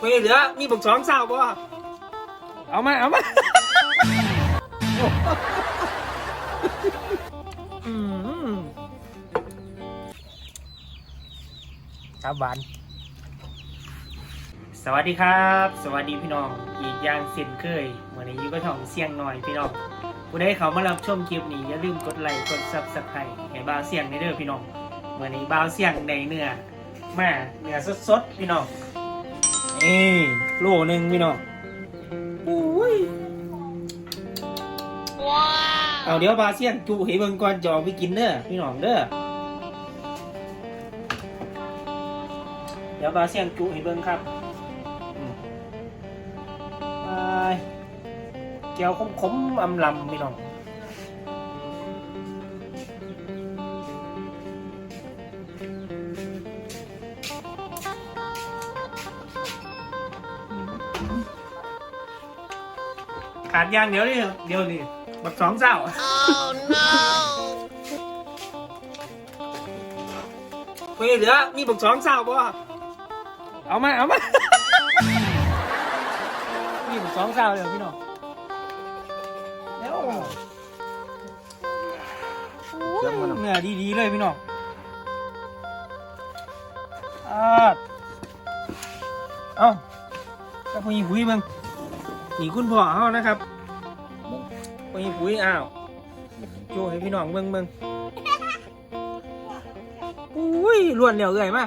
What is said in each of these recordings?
เฮ้ยเหลือ มีบักสองสาวบ่เอามาเอามาอืมครับหวาน สวัสดีครับ สวัสดีพี่น้อง อีกอย่างเช่นเคยวันนี้อยู่กับช่องเสียงหน่อยพี่น้องผู้ใดเขามารับชมคลิปนี้อย่าลืมกดไลค์กดซับสไครต์ให้บ่าวเสียงในเด้อพี่น้องวันนี้บ่าวเสียงในเนื้อมาเนื้อสดๆพี่น้อง นี่โลหนึ่งพี่น้องอุ้ยเอาเดี๋ยวบ่าวเสียงจูให้เบิ่งก่อนจะเอาไปกินเด้อพี่น้องเด้อเดี๋ยวบ่าวเสียงจูให้เบิ่งครับไปแก้วขมๆอำลำพี่น้อง ขาดอย่างเดียวนี่เดียวนี่บักสองเจ้าเฮ้ยเหลือมีบักสองเจ้าบ่เอามาเอามามีผมสองสาวเลยพี่น้องแล้วเยี่ยมมากนะเนื้อดีๆเลยพี่น้องอ่าเอ้า ก็พอยีหุยเบิ่งนี่คุณพ่อเขานะครับพอยีหุยอ้าวโชว์ให้พี่น้องเบิ่งเบิ่งอุ้ยล้วนเหนียวเอื่อยมา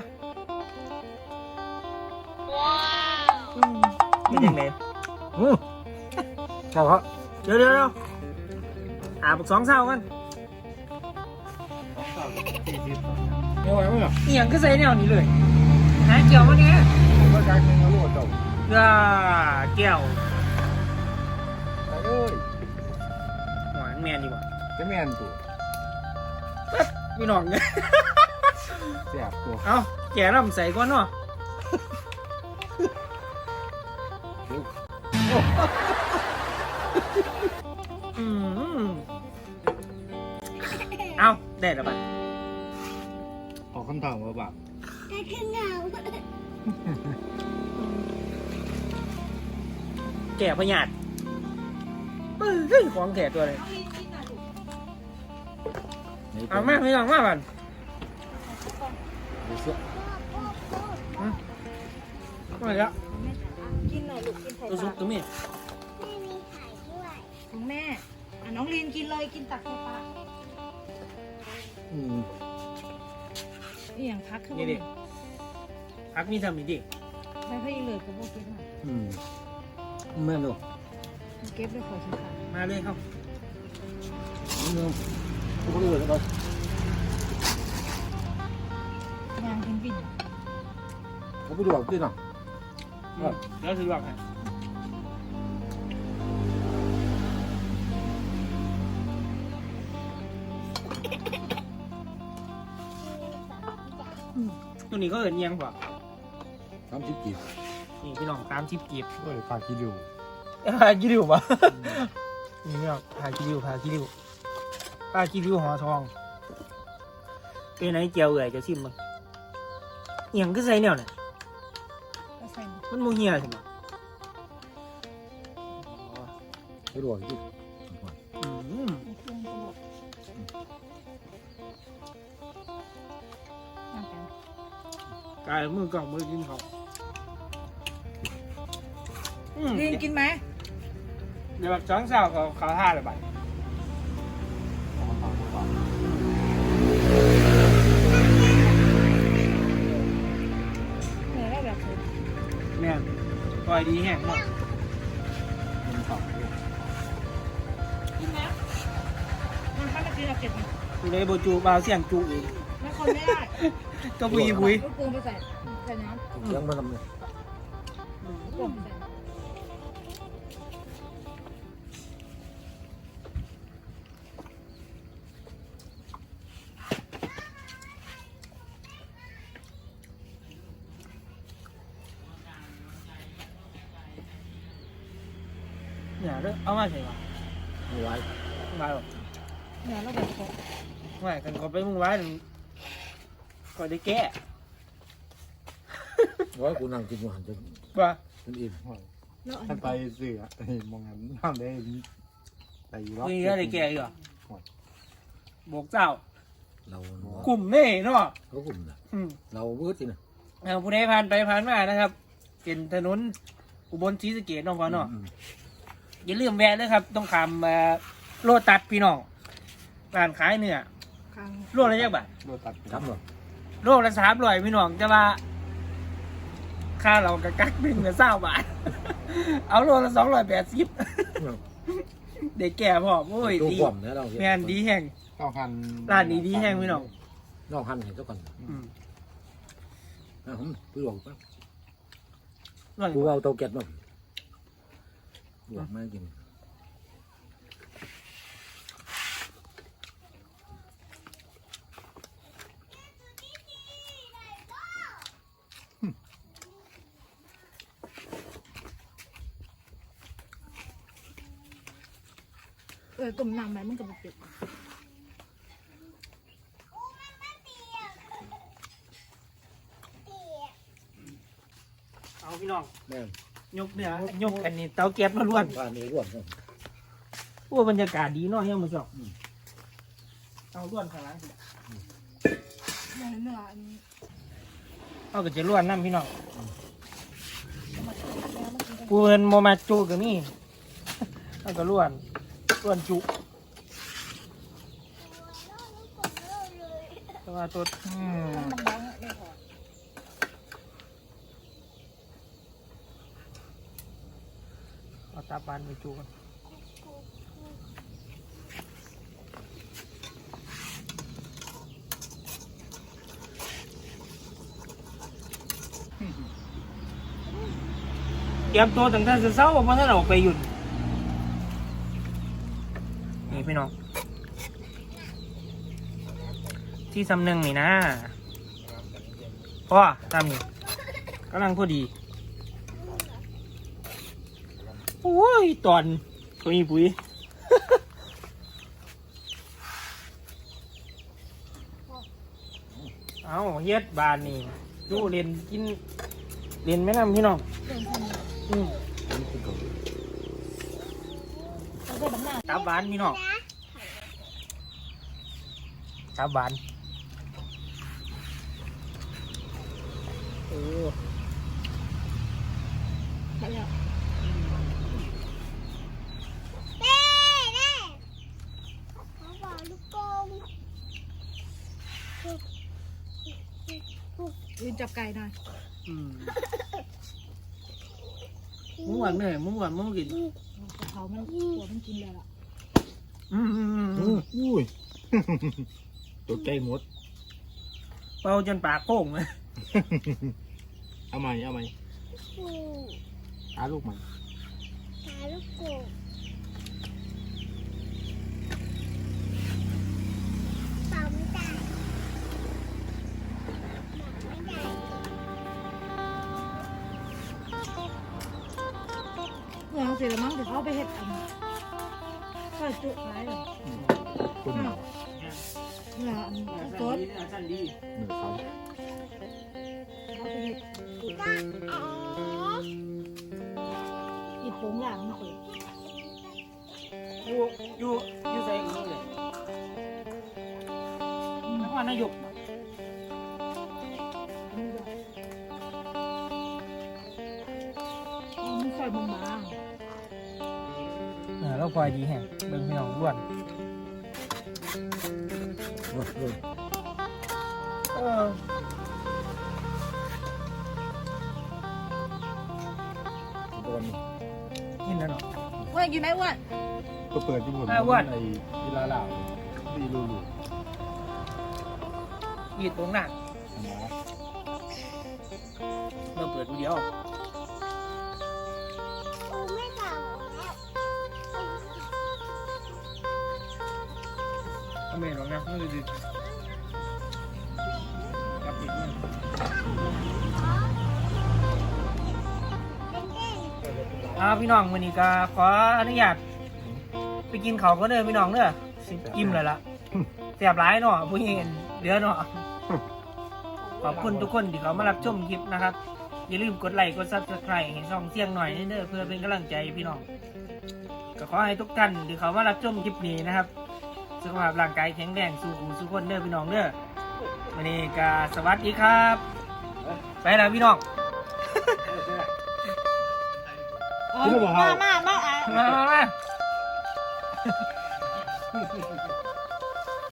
อืมเป็นยังไงอืมใช่ครับเดี๋ยวเดี๋ยวเดี๋ยวหาบักสองเศร้ากันไม่ไหวมั้งอะเอียงก็ใส่แนวนี้เลยหาเกี่ยวมาเนี่ยผมก็การเงินมาโลดเจ้า ก็เกี่ยวเอ้ยหวานแมนดีกว่าจะแม่นตัวพี่น้องเนี่ยแสบตัวเอ้าแก่ลำใส่ก่อนเนาะอืมเอ้าได้แล้วบัดออกคำถามว่าแบบ แก่พยาธิเฮ้ยของแก่ตัวเลยเอามาพี่น้องมาบัดเสื้อมาแล้วกินหน่อยลูกกินไข่ตัวปซุลาปตรงนี้ของแม่อะน้องลีนกินเลยกินตักไข่ปลาอืมนี่อย่างพักขึ้นนี่ดิพักมีทำนี่ดิใช้พยิงเลยกับพวกเก็บมา อืมแม่นดูเก็บด้วยขอชิมค่ะมาเลยครับนี่นึงทุกคนเลยแล้วก็ยางกินปิ่นเขาไปดูอะพี่น้องแล้วถือว่าไงตัวนี้ก็เอินเอียงกว่าสามสิบกี่ นี่พี่น้องตามทิปกีบเฮ้ยปลากี่ดิวพากิริวปะนี่พี่น้องพากิริวพากิริวพากิริวหอทอง เป็นไหนเจียวเอื่อยจะชิมมั้งเอียงก็ใส่แนวเนี่ยก็ใส่หมดมันโมเฮียใช่ไหมไปดูอะพี่อืมในเครื่องก็บอกน้ำกันกายมือกล่องมือกินเขาอืม ลีนกินไหมเดี๋ยวแบบจ้องสาวเขาเขาท่าเลยบัดเหนื่อยได้แบบเธอแม่นปล่อยดีแห้งหมดกินไหมมันถ้าไม่กินเราเก็บมันกูเลยโบจูบาวเสียงจูอีกไม่คนไม่ได้ก็บุยบุยลูกปูนไปใส่ใส่น้เลี้ยงมันทำเนี่ยำลูกปูนไปใส่ เด้อเอามาใช่ปะไม่ไหวมึงไว้หรอเหนื่อยแล้วแบไม่กันก็ไปมึงไว้ถึงก็ได้แก้ร้กูนั่งกินอยู่หันจะว่ามันอิ่มแล้วอันท่านไปเสือมองงั้นทำได้ไปรอบมีอะไรแก่อีกเหรอบอกเจ้า เรากลุ่มนี่เนาะเขากลุ่มนะเราวืดสินะเอาผู้ใดผ่านไปผ่านมานะครับ เป็นถนนอุบลศรีสะเกษน้องพ่อเนาะ อืมอย่าลืมแวะเลยครับต้องคำมาโลตัดพี่น้องร้านขายเนื้อครั้งโลละยักบาทโดนตัดครับหรอโลละสามร้อยพี่น้องจะว่าค่าเรากะกักหนึ่งละเศร้าบาท เอาโลละสองร้อยแปดสิบเด็กแก่พอโอ้ยตัวดีกล่อมนะเราแมนดีแห้งข้าวหันร้านนี้ดีแห้งพี่น้องนอกหันเห็นเจ้าก่อนอืมนะผมพี่บอกว่าร้อยกูเอาเตาแก๊สมา บอกมากินเออต้มน้ำไหมมันก็บ่เผ็ดเอาพี่น้อง แม่น ยกเนื้อยกอันนี้เตาแก๊สมาล้วนบ้านนี้ร่วมกันโอ้บรรยากาศดีเนาะยังมาสอบเอาล้วนข้างหลังสิเนื้อเนื้ออันนี้เอาก็จะล้วนน้ำพี่น้องแล้วมันกินกันปูเอินโมมาจูกับนี่เอาก็ล้วนล้วนจุแต่ว่าตัวอืม มันบางๆไม่พอ เอาตาปานไปจูกันเตรียมตัวตั้งแต่เช้าเพราะท่านออกไปหยุดนี่พี่น้องที่สำนึงนี่นะพ่อตามนี่กำลังพอดี โอ้ย ตอนปุยปุยเอาเฮ็ดบานนี่ดูเรียนกินเรียนแม่น้ำพี่น้องเรื่องพันอืมแล้วก็บังหน้าตับบานพี่น้องตับบานโอ้ ใช่แล้ว เต้เต้เขาบอกลูกโป่ง ยื นจับไก่หน่อยอืมมึงหวานเลยมึงหวานมึงกินกะเพรามันตัวมันกินแล้วล่ะอืมอืมอืมอืมอุ้ย ตัวใกล้มด เป่าจนปากโป่งเลยเอาใหม่เอาใหม่ปูหาลูกใหม่ หาลูกโป่ สร็จแล้วมั้งเดี๋ยวเขาเอาไปเห็ดอันใส่จุขายเลยต้นหนึ่งเมื่ออันสดสั้นดีหนึ่งเขาเขาไปเห็ดจ้าอ๋ออีโป่งหลังมันเปิดอยู่อยู่อยู่ใส่อีกเลยนครนายก เออเราคอยดีแห่งเบิ่งพี่น้องล้วนโอ้ยโอ้ยเออโดนกินแล้วเนาะๆอ้วนอยู่ไหนอ้วนก็เปิดที่ผมอ่าอ้วนไอ้ที่ลาลาวดีลูลูยีดตรงหน้าหมอเราเปิดดูเดียว ไม่หรอกนะไม่ได้ดิรับผิดมันเต้นอ่าพี่น้องวันนี้ก็ขออนุญาตไปกินเขาวก็เด้อพี่น้องเด้อสิอิ่มเลยล่ะเสียบร้ายเนาะผู้เห็นเดือเนาะขอบคุณทุกคนที่เขามารับชมคลิปนะครับ อย่าลืมกดไลค์กดซับสไครต์ให้ช่องเสียงหน่อยเด้อเพื่อเป็นกำลังใจพี่น้องก็ขอให้ทุกท่านที่เขามารับชมคลิปนี้นะครับ สุขภาพร่างกายแข็งแรงสู้หูสู้คนเด้อพี่น้องเด้อวันนี้ก็สวัสดีครับ ไปแล้วพี่น้องโอ้ยมามามาอะ มามามา